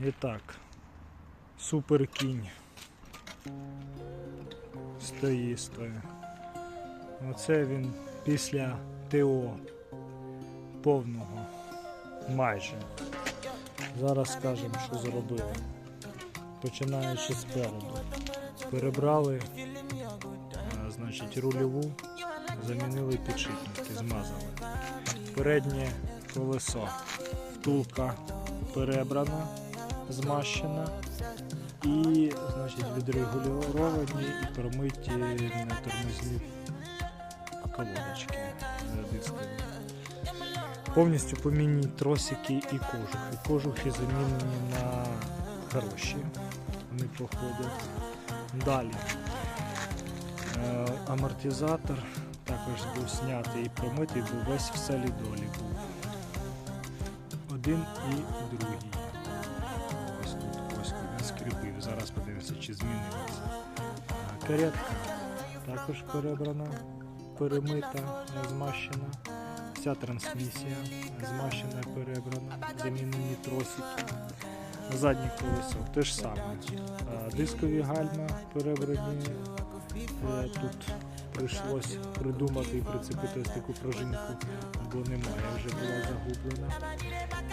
І так, супер кінь. Стоїть, стоїть. Оце він після ТО повного. Майже. Зараз скажемо, що зробили. Починаючи спереду. Перебрали значить, рульову, замінили підшипники, змазали. Переднє колесо, втулка перебрана, змащена і значить, відрегульовані і промиті тормозні колодочки. Повністю помінні тросики і кожухи. Кожухи замінені на хороші. Вони походять. Далі. Е, амортизатор також був знятий і промитий, бо весь в солідолі був. Один і другий. Скріпив. Зараз подивимося, чи змінилося. Каретка також перебрана, перемита, змащена. Вся трансмісія змащена, перебрана, замінені тросики. Заднє колесо те ж саме. Е, Дискові гальма перебрані. Е, Тут прийшлось придумати і прицепити ось таку пружинку, бо немає, вже була загублена.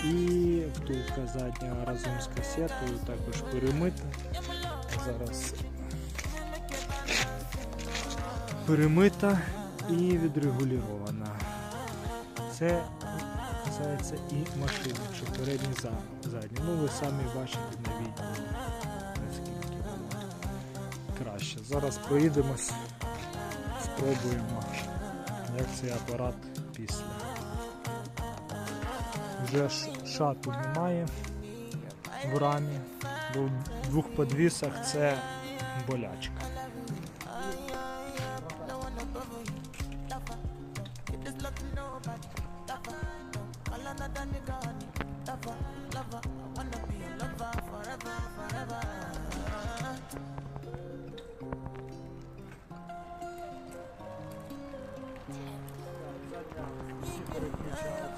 І втулка задня разом з касетою також перемита. Зараз перемита і відрегульована. Це касається і машини, що передні задні. Ну ви самі бачите на відео, наскільки воно краще. Зараз проїдемось, спробуємо, як цей апарат після. Вже шату немає в рамі, бо в двох подвісах це болячка. All another good job.